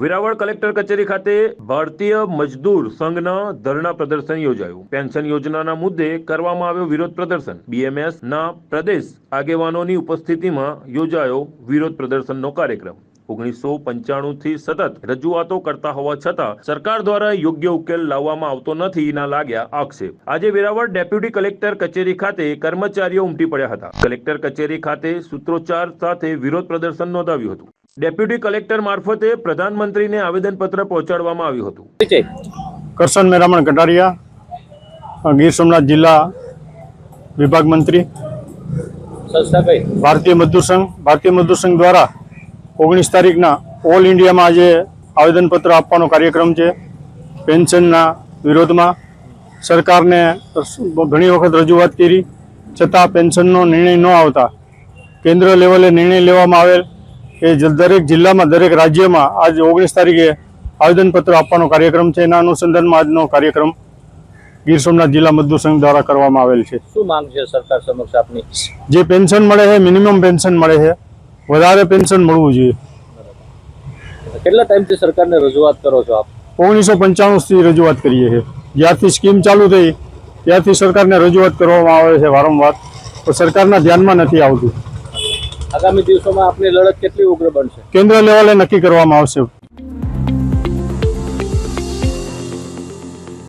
Veraval collector કચેરી ખાતે ભારતીય મજદૂર સંઘના ધરણા પ્રદર્શન યોજાયું. પેન્શન યોજનાના મુદ્દે કરવામાં આવ્યો વિરોધ પ્રદર્શન. બીએમએસ ના પ્રદેશ આગેવાનોની ઉપસ્થિતિમાં યોજાયો વિરોધ પ્રદર્શનનો કાર્યક્રમ. ઓગણીસો પંચાણું થી સતત રજૂઆતો કરતા હોવા છતાં સરકાર દ્વારા યોગ્ય ઉકેલ લાવવામાં આવતો નથી ના લાગ્યા આક્ષેપ. આજે વેરાવળ ડેપ્યુટી કલેક્ટર કચેરી ખાતે કર્મચારીઓ ઉમટી પડ્યા હતા. કલેક્ટર કચેરી ખાતે સૂત્રોચ્ચાર સાથે વિરોધ પ્રદર્શન નોંધાવ્યું હતું. ડેપ્યુટી કલેક્ટર મારફતે પ્રધાનમંત્રીને આવેદનપત્ર પહોંચાડવામાં આવ્યું હતું. કરશન મેરામણ કટારિયા ગીર સોમનાથ જિલ્લા વિભાગ મંત્રી ભારતીય મજદૂર સંઘ ભારતીય મજદૂર સંઘ દ્વારા ઓગણીસ તારીખના ઓલ ઇન્ડિયામાં આજે આવેદનપત્ર આપવાનો કાર્યક્રમ છે. પેન્શનના વિરોધમાં સરકારને ઘણી વખત રજૂઆત કરી. છતાં પેન્શનનો નિર્ણય ન આવતા કેન્દ્ર લેવલે નિર્ણય લેવામાં આવેલ એ દરેક જિલ્લામાં દરેક રાજ્યમાં આજ ઓગણીસ તારીખે આવેદનપત્ર આપવાનો કાર્યક્રમ છે. એના અનુસંધાનમાં આજનો કાર્યક્રમ ગીર સોમનાથ જિલ્લા મજદૂર સંઘ દ્વારા કરવામાં આવેલ છે. શું માંગ છે સરકાર સમક્ષ આપની? જે પેન્શન મળે છે મિનિમમ પેન્શન મળે છે વધારે પેન્શન મળવું જોઈએ. કેટલા ટાઈમથી સરકારને રજૂઆત કરો છો આપ? ઓગણીસો પંચાણુંથી રજૂઆત કરીએ છીએ. જ્યારથી સ્કીમ ચાલુ થઈ ત્યારથી સરકારને રજૂઆત કરવામાં આવે છે વારંવાર. તો સરકારના ધ્યાનમાં નથી આવતું. આગામી દિવસોમાં આપની લડત કેટલી ઉગ્ર બનશે? કેન્દ્ર લેવલે નક્કી કરવામાં આવશે.